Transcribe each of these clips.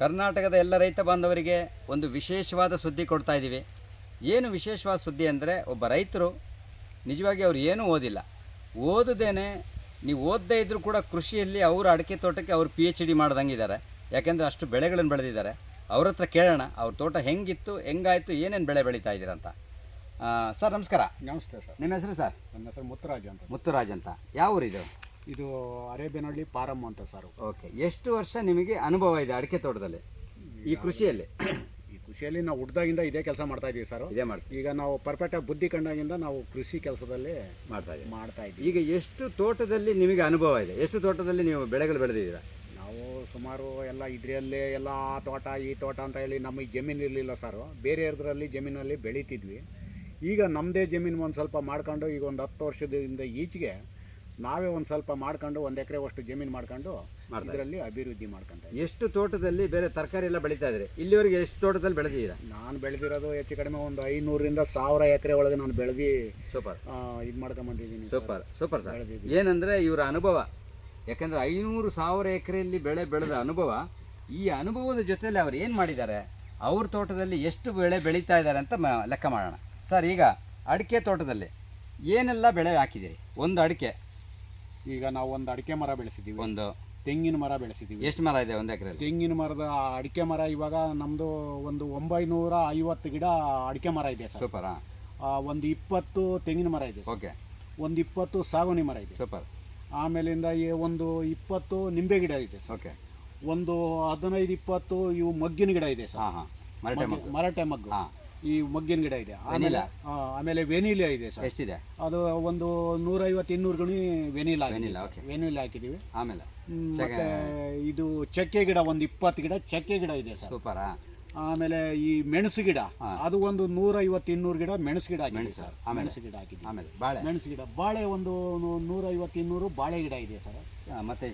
ಕರ್ನಾಟಕದ ಎಲ್ಲ ರೈತ ಬಾಂಧವರಿಗೆ ಒಂದು ವಿಶೇಷವಾದ ಸುದ್ದಿ ಕೊಡ್ತಾ ಇದ್ದೀವಿ. ಏನು ವಿಶೇಷವಾದ ಸುದ್ದಿ ಅಂದರೆ ಒಬ್ಬ ರೈತರು ನಿಜವಾಗಿ ಅವ್ರು ಏನೂ ಓದಿಲ್ಲ. ಓದದೇನೆ ನೀವು ಓದದೇ ಇದ್ದರೂ ಕೂಡ ಕೃಷಿಯಲ್ಲಿ ಅವರು ಅಡಿಕೆ ತೋಟಕ್ಕೆ ಅವ್ರು ಪಿ ಎಚ್ ಡಿ ಮಾಡ್ದಂಗಿದ್ದಾರೆ. ಯಾಕೆಂದರೆ ಅಷ್ಟು ಬೆಳೆಗಳನ್ನು ಬೆಳೆದಿದ್ದಾರೆ. ಅವ್ರ ಹತ್ರ ಕೇಳೋಣ ಅವ್ರ ತೋಟ ಹೆಂಗಿತ್ತು ಹೆಂಗಾಯಿತು ಏನೇನು ಬೆಳೆ ಬೆಳೀತಾ ಇದ್ದೀರಾ ಅಂತ. ಸರ್ ನಮಸ್ಕಾರ. ನಮಸ್ತೆ ಸರ್. ನಿಮ್ಮ ಹೆಸರು ಸರ್? ನನ್ನ ಹೆಸರು ಮುತ್ತುರಾಜ್ ಅಂತ. ಮುತ್ತುರಾಜ್ ಅಂತ. ಯಾವ ಊರಿದು ಇದು ಅರೇಬಿಯನಹಳ್ಳಿ ಪಾರಮ್ ಅಂತ ಸರ್. ಓಕೆ ಎಷ್ಟು ವರ್ಷ ನಿಮಗೆ ಅನುಭವ ಇದೆ ಅಡಿಕೆ ತೋಟದಲ್ಲಿ? ಈ ಕೃಷಿಯಲ್ಲಿ? ಈ ಕೃಷಿಯಲ್ಲಿ ನಾವು ಹುಡ್ದಾಗಿಂದ ಇದೇ ಕೆಲಸ ಮಾಡ್ತಾ ಇದ್ದೀವಿ ಸರ್. ಇದೇ ಮಾಡ್ತೀವಿ. ಈಗ ನಾವು ಪರ್ಫೆಕ್ಟ್ ಬುದ್ಧಿ ಕಂಡಾಗಿಂದ ನಾವು ಕೃಷಿ ಕೆಲಸದಲ್ಲಿ ಮಾಡ್ತಾ ಇದ್ದೀವಿ ಮಾಡ್ತಾ ಇದ್ದೀವಿ ಈಗ ಎಷ್ಟು ತೋಟದಲ್ಲಿ ನಿಮಗೆ ಅನುಭವ ಇದೆ? ಎಷ್ಟು ತೋಟದಲ್ಲಿ ನೀವು ಬೆಳೆಗಳು ಬೆಳೆದಿದ್ದೀರಾ? ನಾವು ಸುಮಾರು ಎಲ್ಲ ಇದರಲ್ಲೇ ಎಲ್ಲ ಆ ತೋಟ ಈ ತೋಟ ಅಂತ ಹೇಳಿ ನಮಗೆ ಜಮೀನು ಇರಲಿಲ್ಲ ಸರ್. ಬೇರೆ ಇದ್ರಲ್ಲಿ ಜಮೀನಲ್ಲಿ ಬೆಳೀತಿದ್ವಿ. ಈಗ ನಮ್ಮದೇ ಜಮೀನು ಒಂದು ಸ್ವಲ್ಪ ಮಾಡ್ಕೊಂಡು ಈಗ ಒಂದು ಹತ್ತು ವರ್ಷದಿಂದ ಈಚೆಗೆ ನಾವೇ ಒಂದು ಸ್ವಲ್ಪ ಮಾಡ್ಕೊಂಡು ಒಂದು ಎಕರೆ ಅಷ್ಟು ಜಮೀನು ಮಾಡ್ಕೊಂಡು ಇದರಲ್ಲಿ ಅಭಿವೃದ್ಧಿ ಮಾಡ್ಕೊಂತ ಇದ್ದೀವಿ. ಎಷ್ಟು ತೋಟದಲ್ಲಿ ಬೇರೆ ತರಕಾರಿ ಎಲ್ಲ ಬೆಳೀತಾ ಇದ್ರೆ? ಇಲ್ಲಿವರೆಗೆ ಎಷ್ಟು ತೋಟದಲ್ಲಿ ಬೆಳೆದಿದ್ದೀರಾ? ನಾನು ಬೆಳೆದಿರೋದು ಹೆಚ್ಚು ಕಡಿಮೆ ಒಂದು ಐನೂರಿಂದ ಸಾವಿರ ಎಕರೆ ಒಳಗೆ ನಾನು ಬೆಳೆದು ಸೂಪರ್. ಇದು ಮಾಡ್ಕೊಂಬಂದಿದ್ದೀನಿ ಸೂಪರ್ ಸೂಪರ್ ಸರ್. ಬೆಳೆದಿದ್ದೀವಿ. ಏನಂದ್ರೆ ಇವರ ಅನುಭವ ಯಾಕಂದ್ರೆ ಐನೂರು ಸಾವಿರ ಎಕರೆಯಲ್ಲಿ ಬೆಳೆ ಬೆಳೆದ ಅನುಭವ ಈ ಅನುಭವದ ಜೊತೆಯಲ್ಲಿ ಅವ್ರು ಏನು ಮಾಡಿದ್ದಾರೆ? ಅವ್ರ ತೋಟದಲ್ಲಿ ಎಷ್ಟು ಬೆಳೆ ಬೆಳೀತಾ ಇದ್ದಾರೆ ಅಂತ ಮ- ಲೆಕ್ಕ ಮಾಡೋಣ. ಸರ್ ಈಗ ಅಡಿಕೆ ತೋಟದಲ್ಲಿ ಏನೆಲ್ಲ ಬೆಳೆ ಹಾಕಿದ್ದೀರಿ? ಒಂದು ಅಡಿಕೆ. ಈಗ ನಾವು ಒಂದು ಅಡಿಕೆ ಮರ ಬೆಳೆಸಿದ್ದೀವಿ ಒಂದು ತೆಂಗಿನ ಮರ ಬೆಳೆಸಿದ್ದೀವಿ ಎಷ್ಟು ಮರ ಇದೆ ಒಂದು ಎಕರೆ ತೆಂಗಿನ ಮರದ ಅಡಿಕೆ ಮರ ಇವಾಗ ನಮ್ಮದು ಒಂದು ಒಂಬೈನೂರ ಐವತ್ತು ಗಿಡ ಅಡಿಕೆ ಮರ ಇದೆ ಸರ್. ಸೂಪರ್? ಒಂದು ಇಪ್ಪತ್ತು ತೆಂಗಿನ ಮರ ಇದೆ ಓಕೆ. ಒಂದು ಇಪ್ಪತ್ತು ಸಾಗುಣಿ ಮರ ಇದೆ. ಸೂಪರ್. ಆಮೇಲಿಂದ ಈ ಒಂದು ಇಪ್ಪತ್ತು ನಿಂಬೆ ಗಿಡ ಇದೆ ಸರ್. ಓಕೆ. ಒಂದು ಹದಿನೈದು ಇಪ್ಪತ್ತು ಇವು ಮಗ್ಗಿನ ಗಿಡ ಇದೆ ಸರ್. ಮರಟೆ ಮಗ್ಗಿ- ಮರಟೆ ಮಗ್ಗು. ಹಾಂ. ಈ ಮಗ್ಗಿನ ಗಿಡ ಇದೆ. ಆಮೇಲೆ ಆ, ಆಮೇಲೆ ವೆನಿಲಾ ಇದೆ ಸರ್. ಎಷ್ಟಿದೆ? ಅದು ಒಂದು ನೂರೈವತ್ತು ಇನ್ನೂರು ಗಣಿ ವೆನಿಲಾ ವೆನಿಲಾ. ವೆನಿಲಾ ಹಾಕಿದ್ದೀವಿ. ಆಮೇಲೆ? ಹ್ಮ್, ಮತ್ತೆ ಇದು ಚಕ್ಕೆ ಗಿಡ ಒಂದು ಇಪ್ಪತ್ತು ಗಿಡ ಚಕ್ಕೆ ಗಿಡ ಇದೆ ಸರ್. ಸೂಪರಾ? ಆಮೇಲೆ ಈ ಮೆಣಸು ಗಿಡ ಅದು ಒಂದು ನೂರೈವತ್ತು ಇನ್ನೂರು ಗಿಡ ಮೆಣಸು ಗಿಡ ಆಗಿದೆ ಮೆಣಸು, ಸರ್? ಮೆಣಸು. ಗಿಡ ಹಾಕಿದ್ದೀವಿ ಆಮೇಲೆ ಬಾಳೆ. ಮೆಣಸು ಗಿಡ ಬಾಳೆ ಒಂದು ನೂರ ನೂರೈವತ್ತು ಇನ್ನೂರು ಬಾಳೆ ಗಿಡ ಇದೆ ಸರ್. ಮತ್ತೆ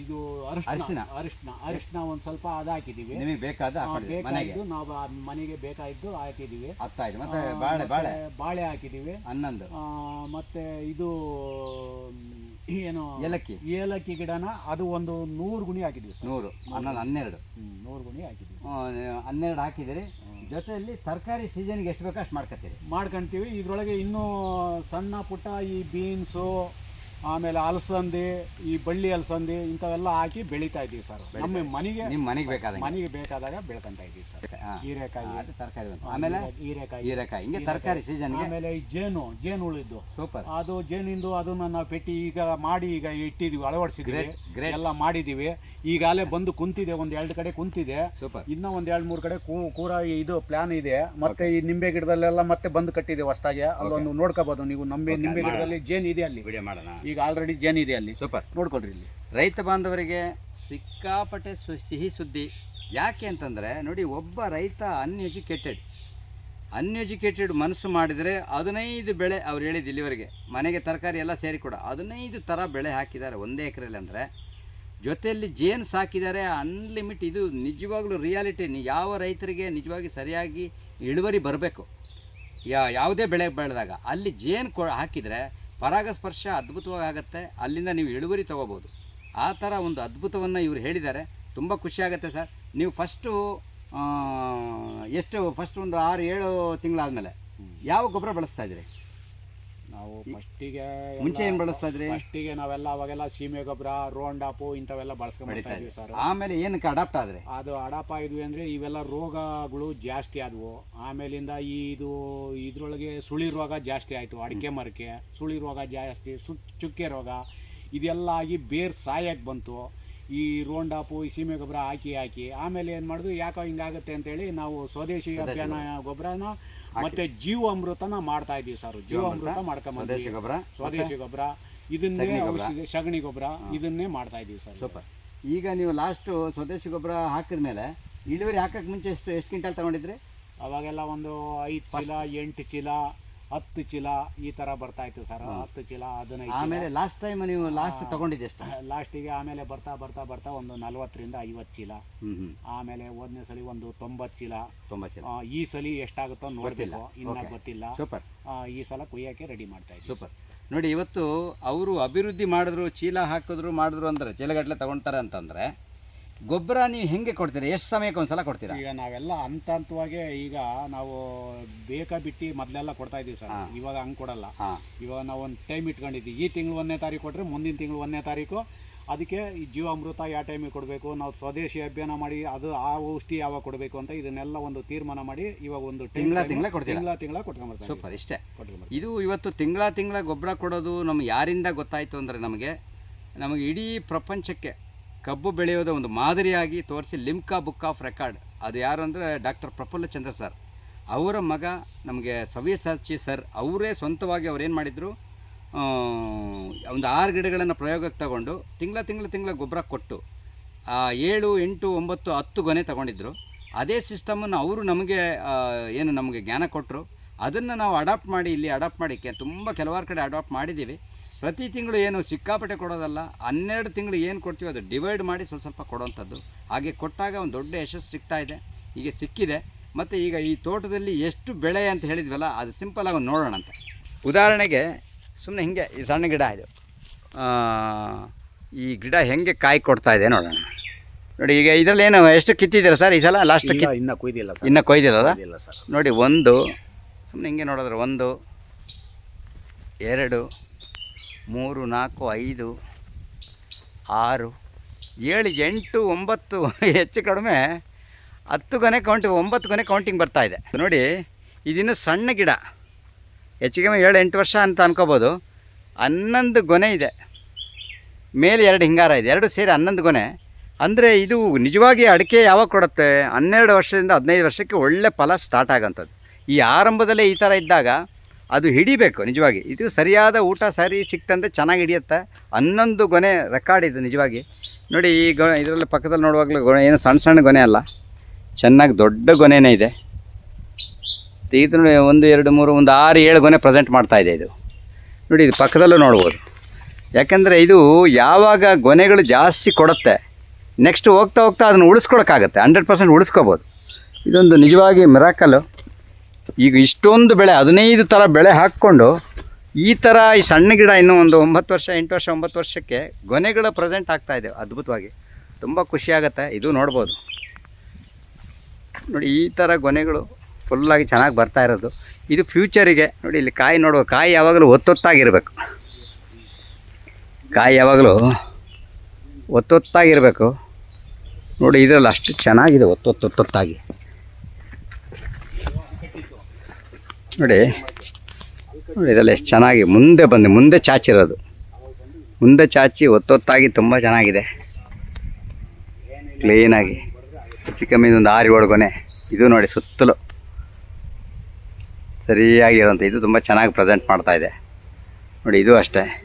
ಇದು ಅರಿಶಿನ. ಅರಿಶಿನ ಅರಿಶಿನ ಒಂದು ಸ್ವಲ್ಪ ಅದು ಹಾಕಿದ್ದೀವಿ. ನಿಮಗೆ ಬೇಕಾದ ಬೇಕಾದ್ದು ನಾವು ಮನೆಗೆ ಬೇಕಾಗಿದ್ದು ಹಾಕಿದ್ದೀವಿ. ಮತ್ತೆ ಬಾಳೆ ಬಾಳೆ. ಬಾಳೆ ಹಾಕಿದ್ದೀವಿ. ಹನ್ನೊಂದು. ಮತ್ತೆ ಇದು ಏನು ಏಲಕ್ಕಿ. ಏಲಕ್ಕಿ ಗಿಡನ ಅದು ಒಂದು ನೂರು ಗುಣಿ ಹಾಕಿದ್ವಿ ಸರ್. ನೂರು ಹನ್ನೊಂದು ಹನ್ನೆರಡು. ಹ್ಮ್, ನೂರು ಗುಣಿ ಹಾಕಿದ್ವಿ ಆ, ಹನ್ನೆರಡು ಹಾಕಿದಿರಿ ಜೊತೆಯಲ್ಲಿ ತರಕಾರಿ ಸೀಸನ್ಗೆ ಎಷ್ಟು ಬೇಕೋ ಅಷ್ಟು ಮಾಡ್ಕೊತೀರಿ ಮಾಡ್ಕೊಂತೀವಿ. ಇದರೊಳಗೆ ಇನ್ನೂ ಸಣ್ಣ ಪುಟ್ಟ ಈ ಬೀನ್ಸು ಆಮೇಲೆ ಅಲಸಂದಿ ಈ ಬಳ್ಳಿ ಅಲಸಂದಿ ಇಂಥವೆಲ್ಲ ಹಾಕಿ ಬೆಳೀತಾ ಇದ್ದೀವಿ ಸರ್. ನಮ್ಮ ಮನೆಗೆ ನಿಮ್ಮ ಮನೆಗೆ ಬೇಕಾದಂಗೆ? ಮನೆಗೆ ಬೇಕಾದಾಗ ಬೆಳ್ಕೊಂತ ಇದ್ದೀವಿ ಸರ್. ಹೀರೆಕಾಯಿ. ತರಕಾರಿ ಆಮೇಲೆ? ಹೀರೆಕಾಯಿ ಹೀರೆಕಾಯಿ. ಹಿಂಗೆ ತರಕಾರಿ ಸೀಸನ್ ಆಮೇಲೆ ಈ ಜೇನು ಜೇನು ಉಳಿದ್ದು. ಸೂಪರ್ ಅದು ಜೇನಿಂದು ಅದನ್ನ ನಾವು ಪೆಟ್ಟಿ ಈಗ ಮಾಡಿ ಈಗ ಇಟ್ಟಿದೀವಿ ಅಳವಡಿಸಿದ್ರೆ. ಎಲ್ಲ ಮಾಡಿದೀವಿ ಈಗಾಗಲೇ ಬಂದು ಕುಂತಿದೆ ಒಂದ್ ಎರಡು ಕಡೆ ಕುಂತಿದೆ. ಸೂಪರ್ ಇನ್ನೂ ಒಂದ್ ಎರಡು ಮೂರು ಕಡೆ ಕೂರ ಇದು ಪ್ಲಾನ್ ಇದೆ. ಮತ್ತೆ ಈ ನಿಂಬೆ ಗಿಡದಲ್ಲೆಲ್ಲ ಮತ್ತೆ ಬಂದು ಕಟ್ಟಿದೆ ಹೊಸದಾಗಿ. ಅಲ್ಲೊಂದು ನೋಡ್ಕೋಬಹುದು ನೀವು. ನಂಬೆ ನಿಂಬೆ ಗಿಡದಲ್ಲಿ ಜೇನ್ ಇದೆ ಅಲ್ಲಿ. ಮಾಡೋಣ. ಈಗ ಆಲ್ರೆಡಿ ಜೇನ್ ಇದೆ ಅಲ್ಲಿ. ಸೂಪರ್ ನೋಡ್ಕೊಳ್ರಿ ಇಲ್ಲಿ. ರೈತ ಬಾಂಧವರಿಗೆ ಸಿಕ್ಕಾಪಟ್ಟೆ ಸು ಸಿಹಿ ಸುದ್ದಿ. ಯಾಕೆ ಅಂತಂದರೆ ನೋಡಿ ಒಬ್ಬ ರೈತ ಅನ್ಎಜುಕೇಟೆಡ್ ಅನ್ಎಜುಕೇಟೆಡ್ ಮನಸ್ಸು ಮಾಡಿದರೆ ಹದಿನೈದು ಬೆಳೆ ಅವ್ರು ಹೇಳಿದ್ದು ಇಲ್ಲಿವರೆಗೆ ಮನೆಗೆ ತರಕಾರಿ ಎಲ್ಲ ಸೇರಿ ಕೂಡ ಹದಿನೈದು ಥರ ಬೆಳೆ ಹಾಕಿದ್ದಾರೆ ಒಂದೇ ಎಕರೆಯಲ್ಲಿ ಅಂದರೆ. ಜೊತೆಯಲ್ಲಿ ಜೇನು ಸಾಕಿದ್ದಾರೆ ಅನ್ಲಿಮಿಟ್ ಇದು ನಿಜವಾಗ್ಲೂ ರಿಯಾಲಿಟಿ ಯಾವ ರೈತರಿಗೆ ನಿಜವಾಗಿ ಸರಿಯಾಗಿ ಇಳುವರಿ ಬರಬೇಕು? ಯಾ ಯಾವುದೇ ಬೆಳೆ ಬೆಳೆದಾಗ ಅಲ್ಲಿ ಜೇನು ಕೊ ಹಾಕಿದರೆ ಪರಾಗಸ್ಪರ್ಶ ಅದ್ಭುತವಾಗಿ ಆಗುತ್ತೆ ಅಲ್ಲಿಂದ ನೀವು ಇಳುವರಿ ತೊಗೋಬೋದು. ಆ ಥರ ಒಂದು ಅದ್ಭುತವನ್ನು ಇವರು ಹೇಳಿದ್ದಾರೆ. ತುಂಬ ಖುಷಿಯಾಗುತ್ತೆ ಸರ್. ನೀವು ಫಸ್ಟು ಎಷ್ಟು ಫಸ್ಟ್ ಒಂದು ಆರು ಏಳು ತಿಂಗಳಾದಮೇಲೆ ಯಾವ ಗೊಬ್ಬರ ಬಳಸ್ತಾ ಇದ್ದೀರಿ? ನಾವು ಫಸ್ಟಿಗೆ ಮುಂಚೆ ಏನು ಬಳಸ್ತಾ ಇದ್ರಿ ಫಸ್ಟಿಗೆ ನಾವೆಲ್ಲ ಅವಾಗೆಲ್ಲ ಸೀಮೆ ಗೊಬ್ಬರ ರೋಂಡಾಪು ಇಂಥವೆಲ್ಲ ಬಳಸ್ಕೊಂಡ್ಬಿಡ್ತಾ ಇದ್ವಿ ಸರ್. ಆಮೇಲೆ ಏನಕ್ಕೆ ಅಡಾಪ್ಟ್ ಆದರೆ? ಅದು ಅಡಾಪ್ ಆಗಿದ್ವಿ ಅಂದರೆ ಇವೆಲ್ಲ ರೋಗಗಳು ಜಾಸ್ತಿ ಆದವು. ಆಮೇಲಿಂದ ಈ ಇದು ಇದ್ರೊಳಗೆ ಸುಳಿ ರೋಗ ಜಾಸ್ತಿ ಆಯಿತು ಅಡಿಕೆ ಮರಕ್ಕೆ ಸುಳಿ ರೋಗ ಜಾಸ್ತಿ ಸು ಚುಕ್ಕೆ ರೋಗ ಇದೆಲ್ಲ ಆಗಿ ಬೇರ್ ಸಾಯಕ್ಕೆ ಬಂತು. ಈ ರೋಂಡಾಪು ಈ ಸೀಮೆ ಗೊಬ್ಬರ ಹಾಕಿ ಹಾಕಿ. ಆಮೇಲೆ ಏನು ಮಾಡಿದ್ವಿ ಯಾಕೋ ಹಿಂಗಾಗುತ್ತೆ ಅಂತೇಳಿ ನಾವು ಸ್ವದೇಶಿ ಅಭಿಯಾನ ಗೊಬ್ಬರನ ಮತ್ತೆ ಜೀವ ಅಮೃತನ ಮಾಡ್ತಾ ಇದೀವಿ ಸರ್. ಜೀವ ಅಮೃತ ಸ್ವದೇಶಿ ಮಾಡ್ಕೊಂಬಂದ್ವಿ ಗೊಬ್ಬರ ಸ್ವದೇಶಿ ಗೊಬ್ಬರ ಇದನ್ನೇ. ಔಷಧಿ ಸಗಣಿ ಗೊಬ್ಬರ ಇದನ್ನೇ ಮಾಡ್ತಾ ಇದೀವಿ ಸರ್. ಸೂಪರ್. ಈಗ ನೀವು ಲಾಸ್ಟ್ ಸ್ವದೇಶಿ ಗೊಬ್ಬರ ಹಾಕಿದ ಮೇಲೆ ಇಳುವರಿ ಹಾಕಕ್ಕೆ ಮುಂಚೆ ಎಷ್ಟು ಎಷ್ಟು ಕ್ವಿಂಟಲ್ ತಗೊಂಡಿದ್ರಿ? ಅವಾಗೆಲ್ಲ ಒಂದು ಐದು ಚೀಲ ಎಂಟು ಚೀಲ ಹತ್ತು ಚೀಲ ಈ ತರ ಬರ್ತಾ ಇತ್ತು ಸರ್ ಹತ್ತು ಚೀಲ ಹದಿನೈದು ಆಮೇಲೆ ಲಾಸ್ಟ್ ಟೈಮ್ ನೀವು ಲಾಸ್ಟ್ ತಗೊಂಡಿದ್ದೆ ಎಷ್ಟು ಲಾಸ್ಟಿಗೆ ಆಮೇಲೆ ಬರ್ತಾ ಬರ್ತಾ ಬರ್ತಾ ಒಂದು ನಲ್ವತ್ತರಿಂದ ಐವತ್ತು ಚೀಲ. ಆಮೇಲೆ ಒಂದನೇ ಸಲ ಒಂದು ತೊಂಬತ್ತು ಚೀಲ. ಈ ಸಲ ಎಷ್ಟಾಗುತ್ತೋ ನೋಡ್ತಿಲ್ಲ ಇನ್ನ. ಗೊತ್ತಿಲ್ಲ. ಸೂಪರ್ ಆ, ಈ ಸಲ ಕುಯ್ಯಕ್ಕೆ ರೆಡಿ ಮಾಡ್ತಾ ಇದ್ದೀವಿ ಸೂಪರ್ ನೋಡಿ ಇವತ್ತು ಅವರು ಅಭಿವೃದ್ಧಿ ಮಾಡಿದ್ರು ಚೀಲ ಹಾಕಿದ್ರು ಮಾಡಿದ್ರು ಅಂದರೆ ಚೀಲಗಟ್ಟಲೆ ತಗೊಳ್ತಾರೆ ಅಂತಂದರೆ ಗೊಬ್ಬರ ನೀವು ಹೆಂಗೆ ಕೊಡ್ತೀರಾ? ಎಷ್ಟು ಸಮಯಕ್ಕೆ ಒಂದ್ಸಲ ಕೊಡ್ತೀರಾ? ಈಗ ನಾವೆಲ್ಲ ಹಂತ ಹಂತವಾಗಿ ಈಗ ನಾವು ಬೇಕಾ ಬಿಟ್ಟು ಮೊದಲೆಲ್ಲ ಕೊಡ್ತಾ ಇದೀವಿ ಸರ್. ಇವಾಗ ಹಂಗೆ ಕೊಡಲ್ಲ. ಇವಾಗ ನಾವು ಒಂದು ಟೈಮ್ ಇಟ್ಕೊಂಡಿದ್ದೀವಿ. ಈ ತಿಂಗಳು ಒಂದನೇ ತಾರೀಕು ಕೊಟ್ಟರೆ ಮುಂದಿನ ತಿಂಗಳು ಒಂದನೇ ತಾರೀಕು. ಅದಕ್ಕೆ ಈ ಜೀವಾಮೃತ ಯಾವ ಟೈಮಿಗೆ ಕೊಡಬೇಕು? ನಾವು ಸ್ವದೇಶಿ ಅಭಿಯಾನ ಮಾಡಿ ಅದು ಆ ಔಷಧಿ ಯಾವಾಗ ಕೊಡಬೇಕು ಅಂತ ಇದನ್ನೆಲ್ಲ ಒಂದು ತೀರ್ಮಾನ ಮಾಡಿ ಇವಾಗ ಒಂದು ತಿಂಗಳ ತಿಂಗಳ? ತಿಂಗಳ ತಿಂಗಳ ಕೊಟ್ಕೊಂಬರ್ತೀವಿ ಸೂಪರ್ ಇಷ್ಟೇ. ಇದು ಇವತ್ತು ತಿಂಗಳ ತಿಂಗಳ ಗೊಬ್ಬರ ಕೊಡೋದು ನಮ್ಗೆ ಯಾರಿಂದ ಗೊತ್ತಾಯಿತು ಅಂದರೆ ನಮಗೆ ನಮಗೆ ಇಡೀ ಪ್ರಪಂಚಕ್ಕೆ ಕಬ್ಬು ಬೆಳೆಯೋದ ಒಂದು ಮಾದರಿಯಾಗಿ ತೋರಿಸಿ ಲಿಮ್ಕಾ ಬುಕ್ ಆಫ್ ರೆಕಾರ್ಡ್. ಅದು ಯಾರು ಅಂದರೆ ಡಾಕ್ಟರ್ ಪ್ರಫುಲ್ಲ ಚಂದ್ರ ಸರ್. ಅವರ ಮಗ ನಮಗೆ ಸವ್ಯಸಾಚಿ ಸರ್, ಅವರೇ ಸ್ವಂತವಾಗಿ ಅವ್ರು ಏನು ಮಾಡಿದರು ಒಂದು ಆರು ಗಿಡಗಳನ್ನು ಪ್ರಯೋಗಕ್ಕೆ ತಗೊಂಡು ತಿಂಗಳ ತಿಂಗಳ ತಿಂಗಳ ಗೊಬ್ಬರ ಕೊಟ್ಟು ಏಳು, ಎಂಟು, ಒಂಬತ್ತು, ಹತ್ತು ಗೊನೆ ತಗೊಂಡಿದ್ರು. ಅದೇ ಸಿಸ್ಟಮನ್ನು ಅವರು ನಮಗೆ ಏನು ನಮಗೆ ಜ್ಞಾನ ಕೊಟ್ಟರು ಅದನ್ನು ನಾವು ಅಡಾಪ್ಟ್ ಮಾಡಿ, ಇಲ್ಲಿ ಅಡಾಪ್ಟ್ ಮಾಡಿಕ್ಕೆ ತುಂಬ ಕೆಲವಾರು ಕಡೆ ಅಡಾಪ್ಟ್ ಮಾಡಿದ್ದೀವಿ. ಪ್ರತಿ ತಿಂಗಳು ಏನು ಸಿಕ್ಕಾಪಟ್ಟೆ ಕೊಡೋದಲ್ಲ ಹನ್ನೆರಡು ತಿಂಗಳು ಏನು ಕೊಡ್ತೀವಿ ಅದು ಡಿವೈಡ್ ಮಾಡಿ ಸ್ವಲ್ಪ ಸ್ವಲ್ಪ ಕೊಡೋವಂಥದ್ದು ಹಾಗೆ ಕೊಟ್ಟಾಗ ಒಂದು ದೊಡ್ಡ ಯಶಸ್ಸು ಸಿಗ್ತಾ ಇದೆ. ಈಗ ಸಿಕ್ಕಿದೆ. ಮತ್ತು ಈಗ ಈ ತೋಟದಲ್ಲಿ ಎಷ್ಟು ಬೆಳೆ ಅಂತ ಹೇಳಿದ್ವಲ್ಲ ಅದು ಸಿಂಪಲಾಗಿ ಒಂದು ನೋಡೋಣ ಅಂತ. ಉದಾಹರಣೆಗೆ ಸುಮ್ಮನೆ ಹಿಂಗೆ ಈ ಸಣ್ಣ ಗಿಡ ಇದು. ಈ ಗಿಡ ಹೆಂಗೆ ಕಾಯಿ ಕೊಡ್ತಾ ಇದೆ ನೋಡೋಣ. ನೋಡಿ ಈಗ ಇದರಲ್ಲಿ ಏನು ಎಷ್ಟು ಕಿತ್ತಿದ್ದೀರಾ ಸರ್ ಈ ಸಲ? ಲಾಸ್ಟ್ ಇನ್ನ ಕೊಯ್ದಿಲ್ಲ ಸರ್. ಇನ್ನು ಕೊಯ್ದಿಲ್ಲ ಸರ್. ನೋಡಿ ಒಂದು ಸುಮ್ಮನೆ ಹಿಂಗೆ ನೋಡಿದ್ರೆ ಒಂದು ಎರಡು ಮೂರು, ನಾಲ್ಕು, ಐದು, ಆರು, ಏಳು, ಎಂಟು, ಒಂಬತ್ತು, ಹೆಚ್ಚು ಕಡಿಮೆ ಹತ್ತು ಗೊನೆ ಕೌಂಟ್ ಒಂಬತ್ತು ಗೊನೆ ಕೌಂಟಿಂಗ್ ಬರ್ತಾಯಿದೆ ನೋಡಿ, ಇದಿನ್ನು ಸಣ್ಣ ಗಿಡ. ಹೆಚ್ಚು ಕಮ್ಮಿ ಏಳು, ಎಂಟು ವರ್ಷ ಅಂತ ಅನ್ಕೋಬೋದು. ಹನ್ನೊಂದು ಗೊನೆ ಇದೆ. ಮೇಲೆ ಎರಡು ಹಿಂಗಾರ ಇದೆ. ಎರಡು ಸೇರಿ ಹನ್ನೊಂದು ಗೊನೆ. ಅಂದರೆ ಇದು ನಿಜವಾಗಿ ಅಡಿಕೆ ಯಾವಾಗ ಕೊಡುತ್ತೆ? ಹನ್ನೆರಡು ವರ್ಷದಿಂದ ಹದಿನೈದು ವರ್ಷಕ್ಕೆ ಒಳ್ಳೆ ಫಲ ಸ್ಟಾರ್ಟ್ ಆಗೋಂಥದ್ದು. ಈ ಆರಂಭದಲ್ಲೇ ಈ ಥರ ಇದ್ದಾಗ ಅದು ಹಿಡಿಬೇಕು, ನಿಜವಾಗಿ. ಇದು ಸರಿಯಾದ ಊಟ, ಸರಿ ಸಿಕ್ತಂದ್ರೆ ಚೆನ್ನಾಗಿ ಹಿಡಿಯುತ್ತೆ. ಹನ್ನೊಂದು ಗೊನೆ ರೆಕಾರ್ಡ್ ಇದು, ನಿಜವಾಗಿ. ನೋಡಿ, ಈ ಗೊ, ಇದರಲ್ಲಿ ಪಕ್ಕದಲ್ಲಿ ನೋಡುವಾಗಲೂ ಗೊನೆ ಏನು ಸಣ್ಣ ಸಣ್ಣ ಗೊನೆ ಅಲ್ಲ. ಚೆನ್ನಾಗಿ ದೊಡ್ಡ ಗೊನೆನೇ ಇದೆ. ಇದು ನೋಡಿ, ಒಂದು, ಎರಡು, ಮೂರು, ಒಂದು, ಆರು, ಏಳು ಗೊನೆ ಪ್ರೆಸೆಂಟ್ ಮಾಡ್ತಾ ಇದೆ ಇದು. ನೋಡಿ, ಇದು ಪಕ್ಕದಲ್ಲೂ ನೋಡ್ಬೋದು. ಯಾಕಂದರೆ ಇದು ಯಾವಾಗ ಗೊನೆಗಳು ಜಾಸ್ತಿ ಕೊಡುತ್ತೆ ನೆಕ್ಸ್ಟ್ ಹೋಗ್ತಾ ಹೋಗ್ತಾ ಅದನ್ನು ಉಳಿಸ್ಕೊಳಕ್ಕಾಗತ್ತೆ. Hundred percent ಉಳಿಸ್ಕೋಬೋದು. ಇದೊಂದು ನಿಜವಾಗಿ ಮಿರಾಕಲ್ಲು ಈಗ ಇಷ್ಟೊಂದು ಬೆಳೆ, ಹದಿನೈದು ಥರ ಬೆಳೆ ಹಾಕ್ಕೊಂಡು ಈ ಥರ ಈ ಸಣ್ಣ ಗಿಡ ಇನ್ನೂ ಒಂದು ಒಂಬತ್ತು ವರ್ಷ, ಎಂಟು ವರ್ಷ, ಒಂಬತ್ತು ವರ್ಷಕ್ಕೆ ಗೊನೆಗಳು ಪ್ರೆಸೆಂಟ್ ಆಗ್ತಾ ಇದೆ, ಅದ್ಭುತವಾಗಿ. ತುಂಬ ಖುಷಿಯಾಗತ್ತೆ ಇದು ನೋಡ್ಬೋದು. ನೋಡಿ, ಈ ಥರ ಗೊನೆಗಳು ಫುಲ್ಲಾಗಿ ಚೆನ್ನಾಗಿ ಬರ್ತಾ ಇರೋದು. ಇದು ಫ್ಯೂಚರಿಗೆ ನೋಡಿ, ಇಲ್ಲಿ ಕಾಯಿ ನೋಡುವ, ಕಾಯಿ ಯಾವಾಗಲೂ ಒತ್ತೊತ್ತಾಗಿರಬೇಕು. ಕಾಯಿ ಯಾವಾಗಲೂ ಒತ್ತೊತ್ತಾಗಿರಬೇಕು. ನೋಡಿ, ಇದರಲ್ಲಿ ಅಷ್ಟು ಚೆನ್ನಾಗಿದೆ, ಒತ್ತೊತ್ತೊತ್ತೊತ್ತಾಗಿ. ನೋಡಿ. ನೋಡಿ ಇದೆಲ್ಲ ಎಷ್ಟು ಚೆನ್ನಾಗಿ ಮುಂದೆ ಬಂದು, ಮುಂದೆ ಚಾಚಿರೋದು ಮುಂದೆ ಚಾಚಿ ಒತ್ತೊತ್ತಾಗಿ ತುಂಬ ಚೆನ್ನಾಗಿದೆ. ಕ್ಲೀನಾಗಿ ಹೆಚ್ಚು ಕಮ್ಮಿ ಒಂದು ಆರು ಇದು ನೋಡಿ ಸುತ್ತಲೂ ಸರಿಯಾಗಿರೋಂಥ, ಇದು ತುಂಬ ಚೆನ್ನಾಗಿ ಪ್ರೆಸೆಂಟ್ ಮಾಡ್ತಾ ಇದೆ. ನೋಡಿ, ಇದು ಅಷ್ಟೇ.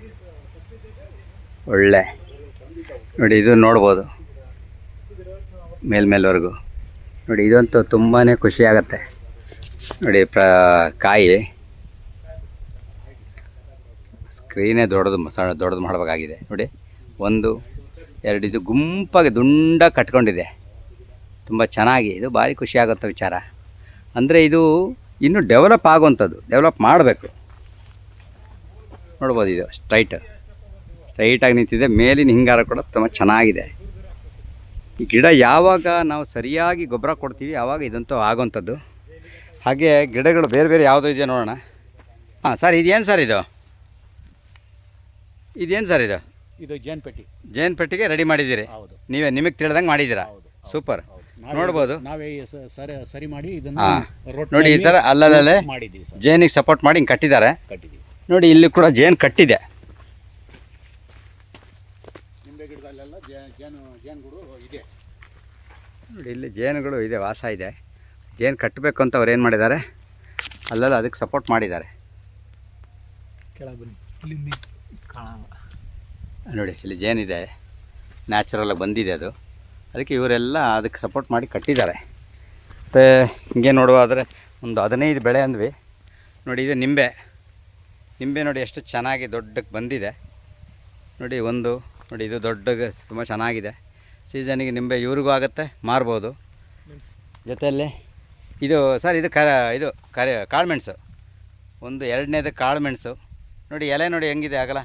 ಒಳ್ಳೆ. ನೋಡಿ, ಇದು ನೋಡ್ಬೋದು. ಮೇಲ್ಮೇಲ್ವರೆಗೂ. ನೋಡಿ, ಇದಂತೂ ತುಂಬಾ ಖುಷಿಯಾಗತ್ತೆ ನೋಡಿ, ಪ್ರ ಕಾಯಿ ಸ್ಕ್ರೀನೇ ದೊಡ್ಡದು ಸಣ್ಣ, ದೊಡ್ಡದು ಮಾಡಬೇಕಾಗಿದೆ. ನೋಡಿ, ಒಂದು, ಎರಡು, ಇದು ಗುಂಪಾಗಿ ದುಂಡ ಕಟ್ಕೊಂಡಿದೆ. ತುಂಬ ಚೆನ್ನಾಗಿ, ಇದು ಭಾರಿ ಖುಷಿಯಾಗುವಂಥ ವಿಚಾರ. ಅಂದರೆ ಇದು ಇನ್ನೂ ಡೆವಲಪ್ ಆಗುವಂಥದ್ದು ಡೆವಲಪ್ ಮಾಡಬೇಕು. ನೋಡ್ಬೋದು ಇದು ಸ್ಟ್ರೈಟ್ ಸ್ಟ್ರೈಟಾಗಿ ನಿಂತಿದೆ, ಮೇಲಿನ ಹಿಂಗಾರ ಕೂಡ ತುಂಬ ಚೆನ್ನಾಗಿದೆ. ಈ ಗಿಡ ಯಾವಾಗ ನಾವು ಸರಿಯಾಗಿ ಗೊಬ್ಬರ ಕೊಡ್ತೀವಿ ಆವಾಗ ಇದಂತೂ ಆಗೋವಂಥದ್ದು. ಹಾಗೆ ಗಿಡಗಳು ಬೇರೆ ಬೇರೆ ಯಾವುದೋ ಇದೆಯಾ ನೋಡೋಣ. ಹಾಂ ಸರ್ ಇದೇನು ಸರ್ ಇದು? ಇದೇನು ಸರ್ ಇದು? ಇದು ಜೇನ್ ಪೆಟ್ಟಿ. ಜೇನ್ ಪೆಟ್ಟಿಗೆ ರೆಡಿ ಮಾಡಿದ್ದೀರಿ. ಹೌದು. ನೀವೇ ನಿಮಗೆ ತಿಳಿದಂಗೆ ಮಾಡಿದ್ದೀರಾ? ಸೂಪರ್. ನೋಡ್ಬೋದು. ನಾವೇ ಸರಿ ಸರಿ ಮಾಡಿ ಇದನ್ನು. ನೋಡಿ ಈ ಥರ ಅಲ್ಲಲ್ಲೇ ಮಾಡಿದ್ದೀವಿ ಜೇನಿಗೆ ಸಪೋರ್ಟ್ ಮಾಡಿ ಹಿಂಗೆ ಕಟ್ಟಿದ್ದಾರೆ. ಕಟ್ಟಿದ್ದೀವಿ. ನೋಡಿ ಇಲ್ಲಿ ಕೂಡ ಜೇನು ಕಟ್ಟಿದೆ. ನಿಂಬೆ ಗಿಡದಲ್ಲೆಲ್ಲ ಜೇನು ಜೇನುಗೂಡು ಇದೆ. ನೋಡಿ ಇಲ್ಲಿ ಜೇನುಗಳು ಇದೆ ವಾಸ ಇದೆ. ಜೇನು ಕಟ್ಟಬೇಕು ಅಂತ ಅವ್ರು ಏನು ಮಾಡಿದ್ದಾರೆ? ಅಲ್ಲೆಲ್ಲ ಅದಕ್ಕೆ ಸಪೋರ್ಟ್ ಮಾಡಿದ್ದಾರೆ. ನೋಡಿ ಇಲ್ಲಿ ಜೇನಿದೆ ನ್ಯಾಚುರಲಾಗಿ ಬಂದಿದೆ ಅದು. ಅದಕ್ಕೆ ಇವರೆಲ್ಲ ಅದಕ್ಕೆ ಸಪೋರ್ಟ್ ಮಾಡಿ ಕಟ್ಟಿದ್ದಾರೆ. ಮತ್ತು ಹಿಂಗೆ ನೋಡುವಾದರೆ ಒಂದು ಹದಿನೈದು ಬೆಳೆ ಅಂದ್ವಿ. ನೋಡಿ ಇದು ನಿಂಬೆ. ನಿಂಬೆ ನೋಡಿ ಎಷ್ಟು ಚೆನ್ನಾಗಿ ದೊಡ್ಡಕ್ಕೆ ಬಂದಿದೆ. ನೋಡಿ ಒಂದು ನೋಡಿ ಇದು ದೊಡ್ಡಗೆ ತುಂಬ ಚೆನ್ನಾಗಿದೆ. ಸೀಸನಿಗೆ ನಿಂಬೆ ಇವ್ರಿಗೂ ಆಗುತ್ತೆ ಮಾರ್ಬೋದು. ಜೊತೆಯಲ್ಲಿ ಇದು, ಸರ್, ಇದು ಕರ, ಇದು ಕರೆ ಕಾಳುಮೆಣಸು ಒಂದು ಎರಡನೇದು ಕಾಳುಮೆಣಸು ನೋಡಿ, ಎಲೆ ನೋಡಿ ಹೆಂಗಿದೆ ಆಗಲ್ಲ?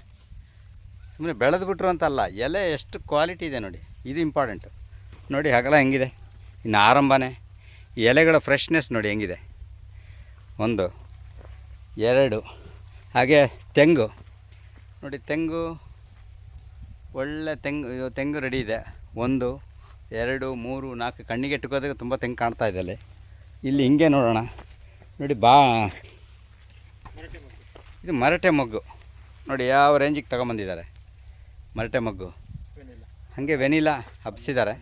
ಸುಮ್ಮನೆ ಬೆಳೆದು ಬಿಟ್ರು ಅಂತಲ್ಲ, ಎಲೆ ಎಷ್ಟು ಕ್ವಾಲಿಟಿ ಇದೆ ನೋಡಿ, ಇದು ಇಂಪಾರ್ಟೆಂಟು ನೋಡಿ, ಹಗಲ ಹೆಂಗಿದೆ? ಇನ್ನು ಆರಂಭನೇ. ಎಲೆಗಳ ಫ್ರೆಶ್ನೆಸ್ ನೋಡಿ ಹೆಂಗಿದೆ? ಒಂದು, ಎರಡು, ಹಾಗೆ ತೆಂಗು. ನೋಡಿ, ತೆಂಗು, ಒಳ್ಳೆ ತೆಂಗು, ಇದು ತೆಂಗು ರೆಡಿ ಇದೆ. ಒಂದು, ಎರಡು, ಮೂರು, ನಾಲ್ಕು, ಕಣ್ಣಿಗೆ ಇಟ್ಕೋದಾಗ ತುಂಬ ತೆಂಗು ಕಾಣ್ತಾ ಇದೆ ಅಲ್ಲಿ. ಇಲ್ಲಿ ಹಿಂಗೆ ನೋಡೋಣ. ನೋಡಿ ಬಾ. ಇದು ಮರಟೆ ಮಗ್ಗು. ನೋಡಿ ಯಾವ ರೇಂಜಿಗೆ ತಗೊಂಬಂದಿದ್ದಾರೆ. ಮರಟೆ ಮಗ್ಗು. ಹಾಗೆ ವೆನಿಲಾ ಹಬ್ಸಿದ್ದಾರೆ.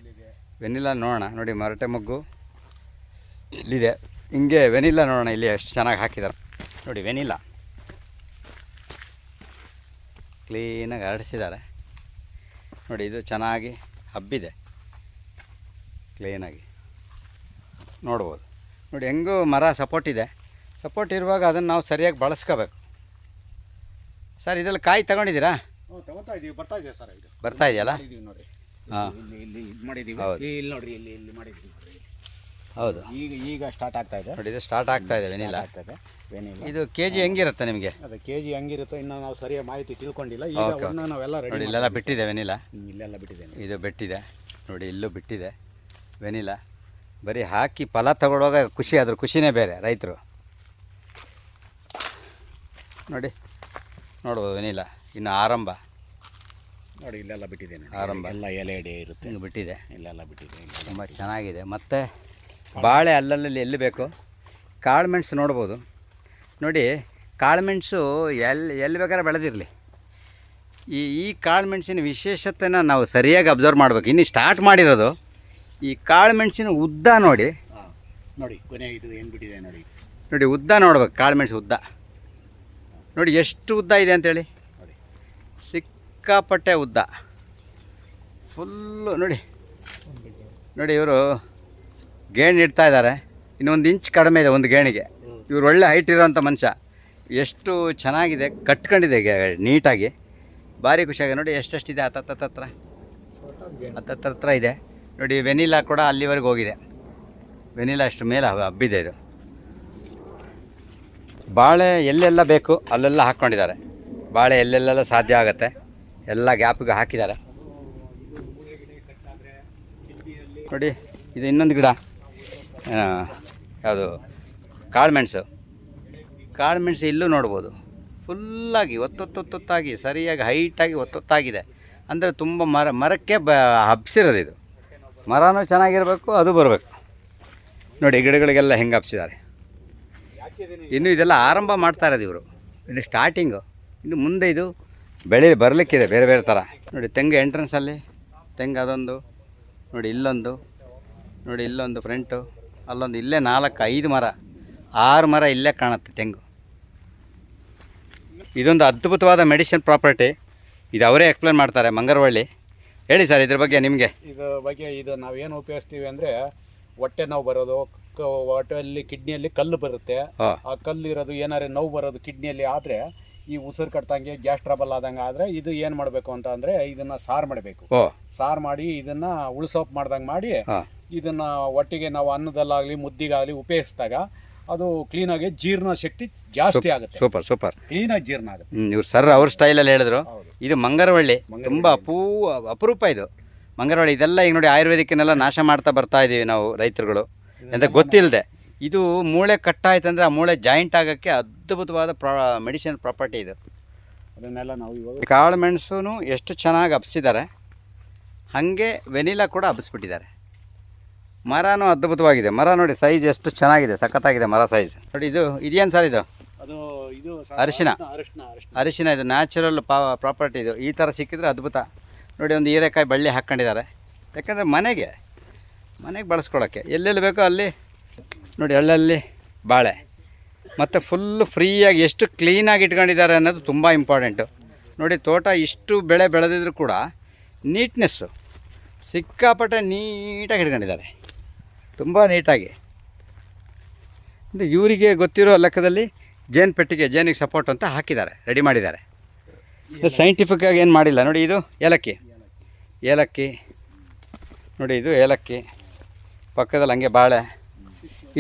ವೆನಿಲಾ ನೋಡೋಣ. ನೋಡಿ ಮರಟೆ ಮಗ್ಗು. ಇಲ್ಲಿದೆ. ಹಿಂಗೆ ವೆನಿಲಾ ನೋಡೋಣ. ಇಲ್ಲಿ ಎಷ್ಟು ಚೆನ್ನಾಗಿ ಹಾಕಿದ್ದಾರೆ. ನೋಡಿ ವೆನಿಲಾ. ಕ್ಲೀನಾಗಿ ಹರಡಿಸಿದ್ದಾರೆ ನೋಡಿ ಇದು ಚೆನ್ನಾಗಿ ಹಬ್ಬಿದೆ. ಕ್ಲೀನಾಗಿ ನೋಡ್ಬೋದು. ನೋಡಿ ಹೆಂಗೂ ಮರ ಸಪೋರ್ಟ್ ಇದೆ. ಸಪೋರ್ಟ್ ಇರುವಾಗ ಅದನ್ನು ನಾವು ಸರಿಯಾಗಿ ಬಳಸ್ಕೋಬೇಕು. ಸರ್ ಇದೆಲ್ಲ ಕಾಯಿ ತಗೊಂಡಿದ್ದೀರಾ? ತಗೋತಾ ಇದೀವಿ ಬರ್ತಾ ಇದೆ ಸರ್ ಇದು. ಬರ್ತಾ ಇದೆಯಲ್ಲ? ಇದೀವಿ ನೋಡಿ. ಹಾಂ. ಇಲ್ಲಿ ಇಲ್ಲಿ ಇದು ಮಾಡಿದೀವಿ. ಹೌದು. ಇಲ್ಲಿ ನೋಡ್ರಿ ಇಲ್ಲಿ ಇಲ್ಲಿ ನೋಡ್ರಿ ಹೌದು. ಈಗ ಈಗ ಸ್ಟಾರ್ಟ್ ಆಗ್ತಾ ಇದೆ. ನೋಡಿ ಇದು ಸ್ಟಾರ್ಟ್ ಆಗ್ತಾ ಇದೆ ವೆನಿಲಾ ಆಗ್ತಾ ಇದೆ ವೆನಿಲ್ಲ. ಇದು ಕೆ ಜಿ ಹೆಂಗಿರುತ್ತೆ ನಿಮಗೆ? ಅದು ಕೆ ಜಿ ಹೆಂಗಿರುತ್ತೋ ಇನ್ನೂ ನಾವು ಸರಿಯಾಗಿ ಮಾಹಿತಿ ತಿಳ್ಕೊಂಡಿಲ್ಲ. ಈಗ ನಾವೆಲ್ಲ ನೋಡಿ ರೆಡಿ ಇಲ್ಲೆಲ್ಲ ಬಿಟ್ಟಿದೆ ವೆನಿಲಾ ಇಲ್ಲೆಲ್ಲ ಬಿಟ್ಟಿದೆ. ಇದು ಬಿಟ್ಟಿದೆ. ನೋಡಿ ಇಲ್ಲೂ ಬಿಟ್ಟಿದೆ. ವೆನಿಲಾ ಬರೀ ಹಾಕಿ ಫಲ ತಗೊಳ್ಳುವಾಗ ಖುಷಿ ಅದ್ರ ಖುಷಿನೇ ಬೇರೆ ರೈತರು. ನೋಡಿ ನೋಡ್ಬೋದು ಏನಿಲ್ಲ ಇನ್ನು ಆರಂಭ. ನೋಡಿ ಇಲ್ಲೆಲ್ಲ ಬಿಟ್ಟಿದ್ದೀನಿ ಆರಂಭ. ಎಲ್ಲ ಎಲೆ ಎಡೆ ಇರುತ್ತೆ. ಹಿಂಗೆ ಬಿಟ್ಟಿದೆ. ಇಲ್ಲೆಲ್ಲ ಬಿಟ್ಟಿದೆ. ತುಂಬ ಚೆನ್ನಾಗಿದೆ. ಮತ್ತು ಬಾಳೆ ಅಲ್ಲಲ್ಲಿ ಎಲ್ಲಿ ಬೇಕು? ಕಾಳುಮೆಣಸು ನೋಡ್ಬೋದು. ನೋಡಿ ಕಾಳುಮೆಣಸು ಎಲ್ಲಿ ಎಲ್ಲಿ ಬೇಕಾದ್ರೆ ಬೆಳೆದಿರಲಿ. ಈ ಈ ಕಾಳುಮೆಣಸಿನ ವಿಶೇಷತೆನ ನಾವು ಸರಿಯಾಗಿ ಅಬ್ಸರ್ವ್ ಮಾಡಬೇಕು. ಇನ್ನು ಸ್ಟಾರ್ಟ್ ಮಾಡಿರೋದು ಈ ಕಾಳುಮೆಣಸಿನ ಉದ್ದ ನೋಡಿ. ಹಾ. ನೋಡಿ ಕೊನೆ ಇದು ಏನು ಬಿಟ್ಟಿದೆ ನೋಡಿ. ನೋಡಿ ಉದ್ದ ನೋಡ್ಬೇಕು ಕಾಳುಮೆಣಸು ಉದ್ದ. ನೋಡಿ ಎಷ್ಟು ಉದ್ದ ಇದೆ ಅಂತೇಳಿ ನೋಡಿ. ಸಿಕ್ಕಾಪಟ್ಟೆ ಉದ್ದ. ಫುಲ್ಲು ನೋಡಿ. ನೋಡಿ ಇವರು ಗೇಣಿ ಇಡ್ತಾ ಇದ್ದಾರೆ. ಇನ್ನೊಂದು ಇಂಚ್ ಕಡಿಮೆ ಇದೆ ಒಂದು ಗೇಣಿಗೆ. ಇವರು ಒಳ್ಳೆ ಹೈಟ್ ಇರೋವಂಥ ಮನುಷ್ಯ. ಎಷ್ಟು ಚೆನ್ನಾಗಿದೆ ಕಟ್ಕೊಂಡಿದೆ ನೀಟಾಗಿ. ಭಾರಿ ಖುಷಿಯಾಗಿದೆ. ನೋಡಿ ಎಷ್ಟೆಷ್ಟಿದೆ? ಹತ್ತತ್ರ ಹತ್ತತ್ರ ಹತ್ರ ಇದೆ. ನೋಡಿ, ವೆನಿಲಾ ಕೂಡ ಅಲ್ಲಿವರೆಗೆ ಹೋಗಿದೆ. ವೆನಿಲಾ ಅಷ್ಟು ಮೇಲೆ ಹಬ್ಬಿದೆ ಇದು. ಬಾಳೆ ಎಲ್ಲೆಲ್ಲ ಬೇಕು, ಅಲ್ಲೆಲ್ಲ ಹಾಕ್ಕೊಂಡಿದ್ದಾರೆ. ಬಾಳೆ ಎಲ್ಲೆಲ್ಲೆಲ್ಲ ಸಾಧ್ಯ ಆಗುತ್ತೆ. ಎಲ್ಲ ಗ್ಯಾಪಿಗೆ ಹಾಕಿದ್ದಾರೆ. ನೋಡಿ, ಇದು ಇನ್ನೊಂದು ಗಿಡ. ಯಾವುದು? ಕಾಳುಮೆಣಸು. ಕಾಳುಮೆಣಸು ಇಲ್ಲೂ ನೋಡ್ಬೋದು. ಫುಲ್ಲಾಗಿ, ಒತ್ತೊತ್ತೊತ್ತೊತ್ತಾಗಿ, ಸರಿಯಾಗಿ, ಹೈಟಾಗಿ, ಒತ್ತೊತ್ತಾಗಿದೆ. ಅಂದರೆ ತುಂಬ ಮರ, ಮರಕ್ಕೆ ಬ, ಹಬ್ಸಿರೋದು ಇದು. ಮರನೂ ಚೆನ್ನಾಗಿರಬೇಕು, ಅದು ಬರಬೇಕು. ನೋಡಿ, ಗಿಡಗಳಿಗೆಲ್ಲ ಹೆಂಗೆ ಹಬ್ಸಿದ್ದಾರೆ ಇನ್ನು ಇದೆಲ್ಲ ಆರಂಭ ಮಾಡ್ತಾ ಇರೋದು ಇವರು. ಇನ್ನು ಸ್ಟಾರ್ಟಿಂಗು ಇನ್ನು ಮುಂದೆ ಇದು ಬೆಳೆ ಬರಲಿಕ್ಕಿದೆ, ಬೇರೆ ಬೇರೆ ಥರ ನೋಡಿ, ತೆಂಗು ಎಂಟ್ರೆನ್ಸಲ್ಲಿ ತೆಂಗು ಅದೊಂದು. ನೋಡಿ, ಇಲ್ಲೊಂದು. ನೋಡಿ, ಇಲ್ಲೊಂದು ಫ್ರಂಟು ಅಲ್ಲೊಂದು, ಇಲ್ಲೇ ನಾಲ್ಕು, ಐದು ಮರ. ಆರು ಮರ ಇಲ್ಲೇ ಕಾಣುತ್ತೆ ತೆಂಗು. ಇದೊಂದು ಅದ್ಭುತವಾದ ಮೆಡಿಸಿನ್ ಪ್ರಾಪರ್ಟಿ ಇದು ಅವರೇ ಎಕ್ಸ್ಪ್ಲೇನ್ ಮಾಡ್ತಾರೆ, ಮಂಗರವಳ್ಳಿ. ಹೇಳಿ ಸರ್ ಇದ್ರ ಬಗ್ಗೆ ನಿಮಗೆ. ಇದು ಬಗ್ಗೆ ಇದು ನಾವೇನು ಉಪಯೋಗಿಸ್ತೀವಿ ಅಂದರೆ ಹೊಟ್ಟೆ ನೋವು ಬರೋದು ಕ- ಹೊಟ್ಟೆಯಲ್ಲಿ ಕಿಡ್ನಿಯಲ್ಲಿ ಕಲ್ಲು ಬರುತ್ತೆ. ಹಾಂ. ಆ ಕಲ್ಲು ಇರೋದು ಏನಾರು ನೋವು ಬರೋದು ಕಿಡ್ನಿಯಲ್ಲಿ ಆದರೆ ಈ ಉಸಿರು ಕಟ್ಟಂಗೆ ಗ್ಯಾಸ್ ಟ್ರಬಲ್ ಆದಂಗೆ ಆದರೆ ಇದು ಏನು ಮಾಡಬೇಕು ಅಂತ ಅಂದರೆ ಇದನ್ನು ಸಾರು ಮಾಡಬೇಕು. ಓ ಸಾರು ಮಾಡಿ ಇದನ್ನು ಉಳ್ಸೋಪ್ ಮಾಡ್ದಂಗೆ ಮಾಡಿ ಹಾಂ. ಇದನ್ನು ಒಟ್ಟಿಗೆ ನಾವು ಅನ್ನದಲ್ಲಾಗಲಿ ಮುದ್ದಿಗಾಗಲಿ ಉಪಯೋಗಿಸಿದಾಗ ಅದು ಕ್ಲೀನಾಗಿ ಜೀರ್ಣ ಶಕ್ತಿ ಜಾಸ್ತಿ ಆಗುತ್ತೆ. Super super. ಕ್ಲೀನಾಗಿ ಜೀರ್ಣ ಆಗುತ್ತೆ. ಇವ್ರು ಸರ್ ಅವ್ರ ಸ್ಟೈಲಲ್ಲಿ ಹೇಳಿದ್ರು. ಇದು ಮಂಗರವಳ್ಳಿ. ತುಂಬ ಅಪೂ ಅಪರೂಪ ಇದು. ಮಂಗರವಳ್ಳಿ ಇದೆಲ್ಲ ಈಗ ನೋಡಿ ಆಯುರ್ವೇದಿಕ್ಕನ್ನೆಲ್ಲ ನಾಶ ಮಾಡ್ತಾ ಬರ್ತಾ ಇದ್ದೀವಿ ನಾವು ರೈತರುಗಳು. ಅಂತ ಗೊತ್ತಿಲ್ಲದೆ ಇದು ಮೂಳೆ ಕಟ್ಟಾಯ್ತಂದ್ರೆ ಆ ಮೂಳೆ ಜಾಯಿಂಟ್ ಆಗೋಕ್ಕೆ ಅದ್ಭುತವಾದ ಪ್ರಾ ಮೆಡಿಸಿನ್ ಪ್ರಾಪರ್ಟಿ ಇದು. ಅದನ್ನೆಲ್ಲ ನಾವು ಇವಾಗ ಕಾಳು ಮೆಣಸು ಎಷ್ಟು ಚೆನ್ನಾಗಿ ಹಬ್ಸಿದ್ದಾರೆ. ಹಾಗೆ ವೆನಿಲಾ ಕೂಡ ಹಬ್ಬಿಸ್ಬಿಟ್ಟಿದ್ದಾರೆ ಮರನೂ ಅದ್ಭುತವಾಗಿದೆ. ಮರ ನೋಡಿ ಸೈಜ್ ಎಷ್ಟು ಚೆನ್ನಾಗಿದೆ ಸಖತ್ತಾಗಿದೆ ಮರ ಸೈಜ್ ನೋಡಿ ಇದು ಇದೇನು ಸರ್ ಇದು? ಅದು ಇದು ಅರಿಶಿನ. ಅರಿಶಿನ ಇದು ನ್ಯಾಚುರಲ್ ಪಾ ಪ್ರಾಪರ್ಟಿ ಇದು. ಈ ಥರ ಸಿಕ್ಕಿದ್ರೆ ಅದ್ಭುತ. ನೋಡಿ ಒಂದು ಹೀರೆಕಾಯಿ ಬಳ್ಳಿ ಹಾಕ್ಕೊಂಡಿದ್ದಾರೆ ಯಾಕಂದರೆ ಮನೆಗೆ ಮನೆಗೆ ಬಳಸ್ಕೊಳ್ಳೋಕ್ಕೆ ಎಲ್ಲೆಲ್ಲಿ ಬೇಕೋ ಅಲ್ಲಿ. ನೋಡಿ ಅಲ್ಲಲ್ಲಿ ಬಾಳೆ. ಮತ್ತು ಫುಲ್ಲು ಫ್ರೀಯಾಗಿ ಎಷ್ಟು ಕ್ಲೀನಾಗಿ ಇಟ್ಕೊಂಡಿದ್ದಾರೆ ಅನ್ನೋದು ತುಂಬ ಇಂಪಾರ್ಟೆಂಟು ನೋಡಿ ತೋಟ ಇಷ್ಟು ಬೆಳೆ ಬೆಳೆದಿದ್ರು ಕೂಡ ನೀಟ್ನೆಸ್ಸು ಸಿಕ್ಕಾಪಟ್ಟೆ ನೀಟಾಗಿ ಇಟ್ಕೊಂಡಿದ್ದಾರೆ. ತುಂಬ ನೀಟಾಗಿ. ಇದು ಇವರಿಗೆ ಗೊತ್ತಿರೋ ಲೆಕ್ಕದಲ್ಲಿ ಜೇನು ಪೆಟ್ಟಿಗೆ ಜೇನಿಗೆ ಸಪೋರ್ಟ್ ಅಂತ ಹಾಕಿದ್ದಾರೆ ರೆಡಿ ಮಾಡಿದ್ದಾರೆ. ಇದು ಸೈಂಟಿಫಿಕ್ ಆಗಿ ಏನು ಮಾಡಿಲ್ಲ. ನೋಡಿ ಇದು ಏಲಕ್ಕಿ. ಏಲಕ್ಕಿ. ನೋಡಿ ಇದು ಏಲಕ್ಕಿ. ಪಕ್ಕದಲ್ಲಿ ಹಂಗೆ ಬಾಳೆ.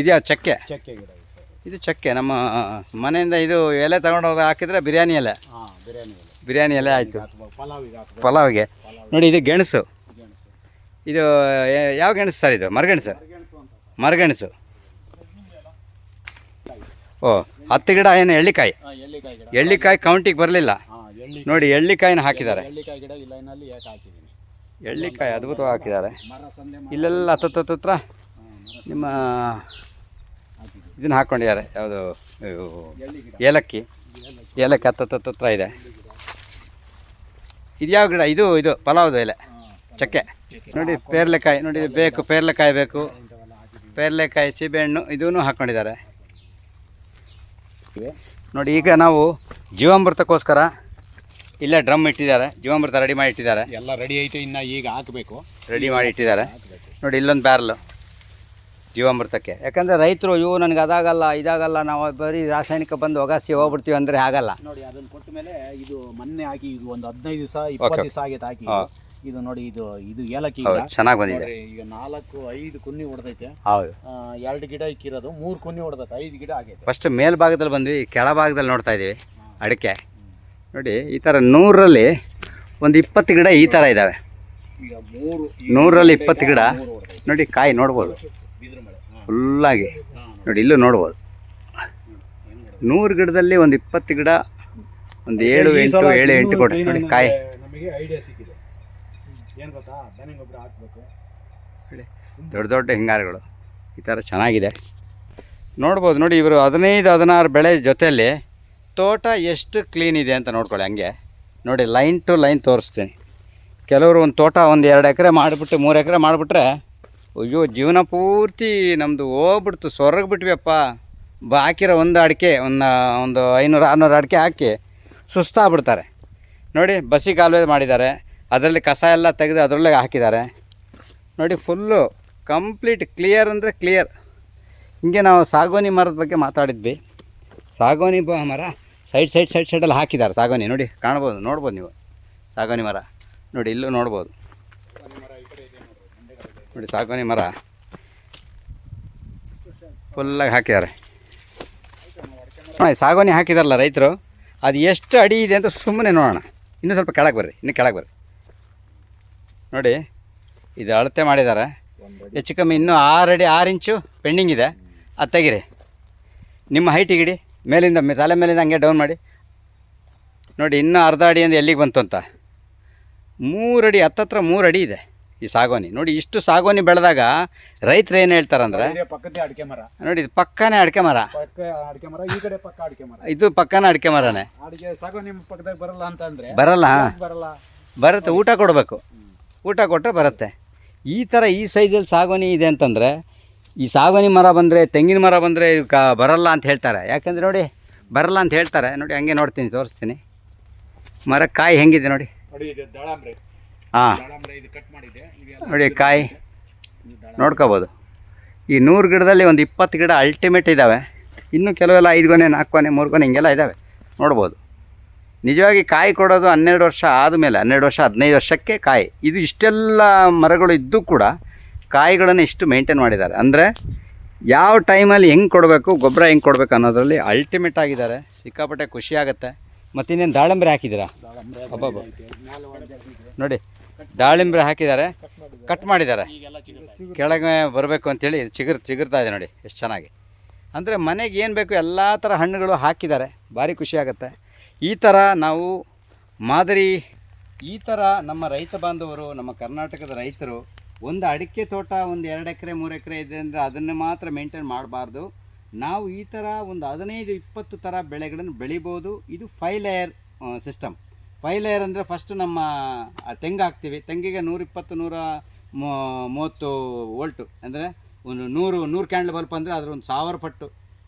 ಇದ್ಯಾ ಚಕ್ಕೆ? ಚಕ್ಕೆ ಇದೆ ಇದು ಚಕ್ಕೆ. ನಮ್ಮ ಮನೆಯಿಂದ ಇದು ಎಲೆ ತಗೊಂಡೋಗಿ ಹೋಗಿ ಹಾಕಿದ್ರೆ ಬಿರಿಯಾನಿ ಎಲೆ. ಬಿರಿಯಾನಿ ಎಲೆ. ಆಯಿತು. ಪಲಾವಿಗೆ. ಪಲಾವ್ಗೆ. ನೋಡಿ ಇದು ಗೆಣಸು. ಇದು ಯಾವ ಗೆಣಸು ಸರ್ ಇದು? ಮರಗೆಣಸು? ಮರಗೆಣಸು. ಓ ಹತ್ತು ಗಿಡ ಏನು ಎಳ್ಳಿಕಾಯಿ? ಎಳ್ಳಿಕಾಯಿ ಕೌಂಟಿಗೆ ಬರಲಿಲ್ಲ. ನೋಡಿ ಎಳ್ಳಿಕಾಯಿನ ಹಾಕಿದ್ದಾರೆ. ಎಳ್ಳಿಕಾಯಿ ಅದ್ಭುತವಾಗಿ ಹಾಕಿದ್ದಾರೆ. ಇಲ್ಲೆಲ್ಲ ಹತ್ತತ್ರ ನಿಮ್ಮ ಇದನ್ನ ಹಾಕ್ಕೊಂಡಿದ್ದಾರೆ ಯಾವುದು? ಏಲಕ್ಕಿ. ಏಲಕ್ಕಿ ಹತ್ತತ್ರ ಇದೆ. ಇದು ಯಾವ ಗಿಡ? ಇದು ಇದು ಪಲಾವ್ದು ಎಲೆ. ಚಕ್ಕೆ. ನೋಡಿ ಪೇರ್ಲೆಕಾಯಿ. ನೋಡಿ ಬೇಕು ಪೇರ್ಲೆಕಾಯಿ ಬೇಕು. ಪೇರ್ಲೆಕಾಯಿ ಸೀಬೆಹಣ್ಣು ಇದೂ. ಹಾಕ್ಕೊಂಡಿದ್ದಾರೆ ನೋಡಿ ಈಗ ನಾವು ಜೀವಾಮೃತಕ್ಕೋಸ್ಕರ ಇಲ್ಲೇ ಡ್ರಮ್ ಇಟ್ಟಿದ್ದಾರೆ. ಜೀವಾಮೃತ ರೆಡಿ ಮಾಡಿ ಇಟ್ಟಿದ್ದಾರೆ. ಎಲ್ಲ ರೆಡಿ ಐತೆ ಇನ್ನು ಈಗ ಹಾಕಬೇಕು. ರೆಡಿ ಮಾಡಿ ಇಟ್ಟಿದ್ದಾರೆ. ನೋಡಿ ಇಲ್ಲೊಂದು ಬ್ಯಾರಲು ಜೀವಾಮೃತಕ್ಕೆ. ಯಾಕಂದರೆ ರೈತರು ಇವು ನನಗೆ ಅದಾಗಲ್ಲ ಇದಾಗಲ್ಲ ನಾವು ಬರೀ ರಾಸಾಯನಿಕ ಬಂದು ಒಗಾಸಿ ಹೋಗ್ಬಿಡ್ತೀವಿ ಅಂದರೆ ಆಗಲ್ಲ ನೋಡಿ ಅದನ್ನ ಕೊಟ್ಟ ಮೇಲೆ ಇದು ಮೊನ್ನೆ ಹಾಕಿ ಇದು ಒಂದು ಹದಿನೈದು ದಿವಸ ಇಪ್ಪತ್ತು ದಿವಸ ಆಗೈತೆ ಹಾಕಿ. ಇದು ನೋಡಿ ಇದು ಇದು ಏಲಕ್ಕಿ ಗಿಡ ಚೆನ್ನಾಗಿ ಬಂದಿದೆ. ನೋಡ್ರಿ, ಈಗ ನಾಲ್ಕು ಐದು ಕುನ್ನಿ ಹೊಡೆದೈತೆ. ಹೌದು. ಎರಡು ಗಿಡ ಇಕ್ಕಿರೋದು ಮೂರು ಕುನ್ನಿ ಹೊಡೆದೈತೆ ಐದು ಗಿಡ ಆಗೈತೆ. ಫಸ್ಟ್ ಮೇಲ್ಭಾಗದಲ್ಲಿ ಬಂದ್ವಿ ಕೆಳಭಾಗದಲ್ಲಿ ನೋಡ್ತಾ ಇದ್ದೀವಿ ಅಡಿಕೆ. ನೋಡಿ ಈ ಥರ ನೂರರಲ್ಲಿ ಒಂದು ಇಪ್ಪತ್ತು ಗಿಡ ಈ ಥರ ಇದ್ದಾವೆ ಈಗ ಮೂರು ನೂರರಲ್ಲಿ ಇಪ್ಪತ್ತು ಗಿಡ ಮೂರು ಹೊಡೆದೈತೆ. ನೋಡಿ ಕಾಯಿ ನೋಡ್ಬೋದು. ಬಿದಿರು ಮಳೆ. ಹಾ. ಫುಲ್ಲಾಗಿ. ಹಾ, ನೋಡಿ. ಇಲ್ಲೂ ನೋಡ್ಬೋದು. ಹೆಂಗ್ ಹೊಡೆದೈತೆ? ನೂರು ಗಿಡದಲ್ಲಿ ಒಂದು ಇಪ್ಪತ್ತು ಗಿಡ ಒಂದು ಏಳು ಈ ಎಂಟು ಏಳು ಎಂಟು ಇನ್ನೂ ಕೊಟ್ಟು ನೋಡಿ ಇನ್ನೊಂದು ಕಾಯಿ. ನಮಗೆ ಐಡಿಯಾ ಸಿಕ್ಕಿದೆ. ಏನು ಗೊತ್ತಾ? ದನ ಗೊಬ್ಬರ ಹಾಕ್ಬೇಕು. ದೊಡ್ಡ ದೊಡ್ಡ ಹಿಂಗಾರುಗಳು. ಈ ಥರ ಚೆನ್ನಾಗಿದೆ. ನೋಡ್ಬೋದು ನೋಡಿ ಇವರು ಹದಿನೈದು ಹದಿನಾರು ಬೆಳೆ ಜೊತೆಯಲ್ಲಿ ತೋಟ ಎಷ್ಟು ಕ್ಲೀನ್ ಇದೆ ಅಂತ ನೋಡ್ಕೊಳ್ಳಿ ಹಂಗೆ. ನೋಡಿ ಲೈನ್ ಟು ಲೈನ್ ತೋರಿಸ್ತೀನಿ. ಕೆಲವರು ಒಂದು ತೋಟ ಒಂದು ಎರಡು ಎಕರೆ ಮಾಡಿಬಿಟ್ಟು ಮೂರು ಎಕರೆ ಮಾಡಿಬಿಟ್ರೆ ಅಯ್ಯೋ ಜೀವನ ಪೂರ್ತಿ ನಮ್ಮದು ಹೋಗ್ಬಿಡ್ತು ಸೊರಗ್ಬಿಟ್ವಿಯಪ್ಪ ಬಿಟ್ವಿಯಪ್ಪ. ಹಾಕಿರೋ ಒಂದು ಅಡಿಕೆ ಒಂದು ಒಂದು ಐನೂರು ಆರುನೂರು ಅಡಿಕೆ ಹಾಕಿ ಸುಸ್ತಾಗ್ಬಿಡ್ತಾರೆ. ನೋಡಿ ಬಸಿ ಕಾಲುವೆ ಮಾಡಿದ್ದಾರೆ. ಅದರಲ್ಲಿ ಕಸ ಎಲ್ಲ ತೆಗೆದು ಅದರಲ್ಲೇ ಹಾಕಿದ್ದಾರೆ. ನೋಡಿ ಫುಲ್ಲು ಕಂಪ್ಲೀಟ್ ಕ್ಲಿಯರ್ ಅಂದರೆ ಕ್ಲಿಯರ್. ಹಿಂಗೆ ನಾವು ಸಾಗೋನಿ ಮರದ ಬಗ್ಗೆ ಮಾತಾಡಿದ್ವಿ. ಸಾಗೋನಿ ಬ ಮರ ಸೈಡ್ ಸೈಡ್ ಸೈಡ್ ಸೈಡಲ್ಲಿ ಹಾಕಿದ್ದಾರೆ ಸಾಗೋನಿ ನೋಡಿ ಕಾಣ್ಬೋದು, ನೋಡ್ಬೋದು ನೀವು. ಸಾಗೋನಿ ಮರ. ನೋಡಿ ಇಲ್ಲೂ ನೋಡ್ಬೋದು. ನೋಡಿ ಸಾಗೋನಿ ಮರ. ಫುಲ್ಲಾಗಿ ಹಾಕಿದ್ದಾರೆ. ಸಾಗೋನಿ ಹಾಕಿದಾರಲ್ಲ ರೈತರು. ಅದು ಎಷ್ಟು ಅಡಿ ಇದೆ ಅಂತ ಸುಮ್ಮನೆ ನೋಡೋಣ. ಇನ್ನೂ ಸ್ವಲ್ಪ ಕೆಳಗೆ ಬರ್ರಿ, ಇನ್ನೂ ಕೆಳಗೆ ಬರ್ರಿ. ನೋಡಿ ಇದು ಅಳತೆ ಮಾಡಿದ್ದಾರೆ ಹೆಚ್ಚು ಕಮ್ಮಿ ಇನ್ನೂ ಆರು ಅಡಿ ಆರು ಇಂಚು ಪೆಂಡಿಂಗ್ ಇದೆ. ಅದು ತೆಗಿರಿ. ನಿಮ್ಮ ಹೈಟಿಗೆ ಇಡಿ. ಮೇಲಿಂದ ತಲೆ ಮೇಲಿಂದ ಹಂಗೆ ಡೌನ್ ಮಾಡಿ. ನೋಡಿ ಇನ್ನೂ ಅರ್ಧ ಅಡಿ ಅಡಿಯಿಂದ ಎಲ್ಲಿಗೆ ಬಂತು ಅಂತ. ಮೂರು ಅಡಿ ಹತ್ತತ್ರ ಮೂರು ಅಡಿ ಇದೆ ಈ ಸಾಗೋನಿ ನೋಡಿ ಇಷ್ಟು ಸಾಗೋನಿ ಬೆಳೆದಾಗ ರೈತರು ಏನು ಹೇಳ್ತಾರಂದ್ರೆ ನೋಡಿ ಇದು ಪಕ್ಕನೇ ಅಡಿಕೆ ಮರ. ಇದು ಪಕ್ಕನೇ ಅಡಿಕೆ ಮರನೇ. ಬರಲ್ಲ ಬರಲ್ಲ? ಬರುತ್ತೆ ಊಟ ಕೊಡಬೇಕು. ಊಟ ಕೊಟ್ಟರೆ ಬರುತ್ತೆ. ಈ ಥರ ಈ ಸೈಜಲ್ಲಿ ಸಾಗೋನಿ ಇದೆ ಅಂತಂದರೆ ಈ ಸಾಗೋನಿ ಮರ ಬಂದರೆ ತೆಂಗಿನ ಮರ ಬಂದರೆ ಕ ಬರಲ್ಲ ಅಂತ ಹೇಳ್ತಾರೆ. ಯಾಕಂದರೆ ನೋಡಿ ಬರಲ್ಲ ಅಂತ ಹೇಳ್ತಾರೆ. ನೋಡಿ ಹಂಗೆ ನೋಡ್ತೀನಿ ತೋರಿಸ್ತೀನಿ. ಮರ ಕಾಯಿ ಹೆಂಗಿದೆ ನೋಡಿ. ಹಾಂ. ನೋಡಿ ಕಾಯಿ. ನೋಡ್ಕೋಬೋದು. ಈ ನೂರು ಗಿಡದಲ್ಲಿ ಒಂದು ಇಪ್ಪತ್ತು ಗಿಡ ಅಲ್ಟಿಮೇಟ್ ಇದ್ದಾವೆ ಇನ್ನು ಕೆಲವೆಲ್ಲ ಐದು ಗೊನೆ ನಾಲ್ಕು ಗೊನೆ ಮೂರು ಗೊನೆ ಹಿಂಗೆಲ್ಲ ಇದ್ದಾವೆ ನೋಡ್ಬೋದು. ನಿಜವಾಗಿ ಕಾಯಿ ಕೊಡೋದು ಹನ್ನೆರಡು ವರ್ಷ ಆದಮೇಲೆ, ಹನ್ನೆರಡು ವರ್ಷ, ಹದಿನೈದು ವರ್ಷಕ್ಕೆ ಕಾಯಿ. ಇದು ಇಷ್ಟೆಲ್ಲ ಮರಗಳು ಇದ್ದೂ ಕೂಡ ಕಾಯಿಗಳನ್ನು ಇಷ್ಟು ಮೇಂಟೈನ್ ಮಾಡಿದ್ದಾರೆ. ಅಂದರೆ ಯಾವ ಟೈಮಲ್ಲಿ ಹೆಂಗೆ ಕೊಡಬೇಕು, ಗೊಬ್ಬರ ಹೆಂಗೆ ಕೊಡಬೇಕು ಅನ್ನೋದರಲ್ಲಿ ಅಲ್ಟಿಮೇಟ್ ಆಗಿದ್ದಾರೆ. ಸಿಕ್ಕಾಪಟ್ಟೆ ಖುಷಿ ಆಗುತ್ತೆ. ಮತ್ತು ಇನ್ನೇನು ದಾಳಿಂಬೆ ಹಾಕಿದ್ದೀರಾ? ಅಬ್ಬಬ್ಬ. ನೋಡಿ ದಾಳಿಂಬೆ ಹಾಕಿದ್ದಾರೆ. ಕಟ್ ಮಾಡಿದ್ದಾರೆ. ಕೆಳಗೆ ಬರಬೇಕು ಅಂತೇಳಿ ಚಿಗುರು, ಚಿಗುರ್ತಾ ಇದೆ ನೋಡಿ, ಎಷ್ಟು ಚೆನ್ನಾಗಿ. ಅಂದರೆ ಮನೆಗೆ ಏನು ಬೇಕು, ಎಲ್ಲ ಥರ ಹಣ್ಣುಗಳು ಹಾಕಿದ್ದಾರೆ. ಭಾರಿ ಖುಷಿ ಆಗುತ್ತೆ. ಈ ಥರ ನಾವು ಮಾದರಿ, ಈ ಥರ ನಮ್ಮ ರೈತ ಬಾಂಧವರು, ನಮ್ಮ ಕರ್ನಾಟಕದ ರೈತರು ಒಂದು ಅಡಿಕೆ ತೋಟ ಒಂದು ಎರಡು ಎಕರೆ, ಮೂರು ಎಕರೆ ಇದೆ ಅಂದರೆ ಅದನ್ನು ಮಾತ್ರ ಮೇಂಟೈನ್ ಮಾಡಬಾರ್ದು. ನಾವು ಈ ಥರ ಒಂದು ಹದಿನೈದು, ಇಪ್ಪತ್ತು ಥರ ಬೆಳೆಗಳನ್ನು ಬೆಳಿಬೋದು. ಇದು five layer system five layer ಅಂದರೆ ಫಸ್ಟು ನಮ್ಮ ತೆಂಗ ಹಾಕ್ತೀವಿ. ತೆಂಗಿಗೆ ನೂರಿಪ್ಪತ್ತು ನೂರ ಮೂವತ್ತು ವೋಲ್ಟು ಅಂದರೆ ಒಂದು ನೂರು ನೂರು ಕ್ಯಾಂಡ್ಲ್ ಬಲ್ಪ್ ಅಂದರೆ ಅದರೊಂದು ಸಾವಿರ ಪಟ್ಟು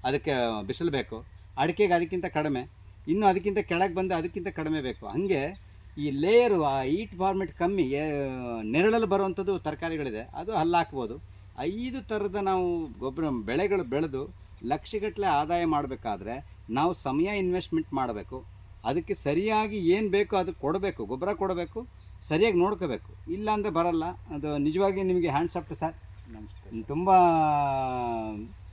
ಅದಕ್ಕೆ ಬಿಸಿಲು ಬೇಕು. ಅಡಿಕೆಗೆ ಅದಕ್ಕಿಂತ ಕಡಿಮೆ. ಇನ್ನು ಅದಕ್ಕಿಂತ ಕೆಳಗೆ ಬಂದು ಅದಕ್ಕಿಂತ ಕಡಿಮೆ ಬೇಕು. ಹಾಗೆ ಈ ಲೇಯರು ಆ ಈಟ್ ಫಾರ್ಮೆಟ್ ಕಮ್ಮಿ ನೆರಳಲ್ಲಿ ಬರುವಂಥದ್ದು ತರಕಾರಿಗಳಿದೆ. ಅದು ಹಲ್ಲಾಕ್ಬೋದು ಐದು ಥರದ ನಾವು ಗೊಬ್ಬರ ಬೆಳೆಗಳು ಬೆಳೆದು ಲಕ್ಷಗಟ್ಟಲೆ ಆದಾಯ ಮಾಡಬೇಕಾದ್ರೆ ನಾವು ಸಮಯ ಇನ್ವೆಸ್ಟ್ಮೆಂಟ್ ಮಾಡಬೇಕು. ಅದಕ್ಕೆ ಸರಿಯಾಗಿ ಏನು ಬೇಕೋ ಅದು ಕೊಡಬೇಕು. ಗೊಬ್ಬರ ಕೊಡಬೇಕು ಸರಿಯಾಗಿ ನೋಡ್ಕೋಬೇಕು. ಇಲ್ಲಾಂದರೆ ಬರಲ್ಲ. ಅದು ನಿಜವಾಗಿ ನಿಮಗೆ ಹ್ಯಾಂಡ್ ಸಾಫ್ಟ್ ಸರ್ ನಮಸ್ತೆ. ತುಂಬ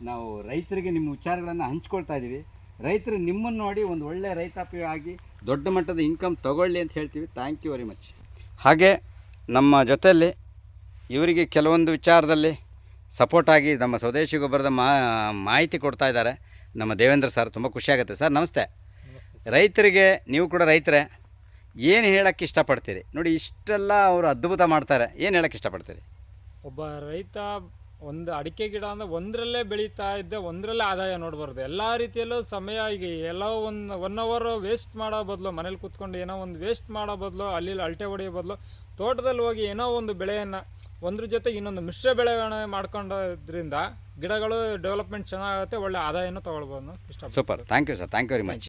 ನಾವು ರೈತರಿಗೆ ನಿಮ್ಮ ವಿಚಾರಗಳನ್ನು ಹಂಚ್ಕೊಳ್ತಾ ಇದ್ದೀವಿ. ರೈತರು ನಿಮ್ಮನ್ನು ನೋಡಿ ಒಂದು ಒಳ್ಳೆ ರೈತಾಪಿ ಆಗಿ ದೊಡ್ಡ ಮಟ್ಟದ ಇನ್ಕಮ್ ತಗೊಳ್ಳಿ ಅಂತ ಹೇಳ್ತೀವಿ. ಥ್ಯಾಂಕ್ ಯು ವೆರಿ ಮಚ್ ಹಾಗೆ ನಮ್ಮ ಜೊತೆಯಲ್ಲಿ ಇವರಿಗೆ ಕೆಲವೊಂದು ವಿಚಾರದಲ್ಲಿ ಸಪೋರ್ಟ್ ಆಗಿ ನಮ್ಮ ಸ್ವದೇಶಿ ಗೊಬ್ಬರದ ಮಾ ಮಾಹಿತಿ ಕೊಡ್ತಾ ಇದ್ದಾರೆ. ನಮ್ಮ ದೇವೇಂದ್ರ ಸರ್ ತುಂಬ ಖುಷಿಯಾಗುತ್ತೆ ಸರ್ ನಮಸ್ತೆ. ರೈತರಿಗೆ ನೀವು ಕೂಡ ರೈತರೇ ಏನು ಹೇಳೋಕ್ಕೆ ಇಷ್ಟಪಡ್ತೀರಿ? ನೋಡಿ ಇಷ್ಟೆಲ್ಲ ಅವರು ಅದ್ಭುತ ಮಾಡ್ತಾರೆ. ಏನು ಹೇಳೋಕ್ಕೆ ಇಷ್ಟಪಡ್ತೀರಿ? ಒಬ್ಬ ರೈತ ಒಂದು ಅಡಿಕೆ ಗಿಡ ಅಂದರೆ ಒಂದರಲ್ಲೇ ಬೆಳೀತಾ ಇದ್ದೆ, ಒಂದರಲ್ಲೇ ಆದಾಯ ನೋಡ್ಬಾರ್ದು. ಎಲ್ಲ ರೀತಿಯಲ್ಲೂ ಸಮಯ ಈಗ ಎಲ್ಲ ಒಂದು ಒನ್ ಅವರ್ ವೇಸ್ಟ್ ಮಾಡೋ ಬದಲು, ಮನೇಲಿ ಕೂತ್ಕೊಂಡು ಏನೋ ಒಂದು ವೇಸ್ಟ್ ಮಾಡೋ ಬದಲು ಅಲ್ಲಿ ಅಳಟೆ ಹೊಡೆಯೋ ಬದಲು, ತೋಟದಲ್ಲಿ ಹೋಗಿ ಏನೋ ಒಂದು ಬೆಳೆಯನ್ನು, ಒಂದ್ರ ಜೊತೆ ಇನ್ನೊಂದು ಮಿಶ್ರ ಬೆಳೆಗಳನ್ನ ಮಾಡ್ಕೊಂಡೋದ್ರಿಂದ ಗಿಡಗಳು ಡೆವಲಪ್ಮೆಂಟ್ ಚೆನ್ನಾಗುತ್ತೆ, ಒಳ್ಳೆ ಆದಾಯನೂ ತೊಗೊಳ್ಬೋದು ಇಷ್ಟ super thank you sir thank you very much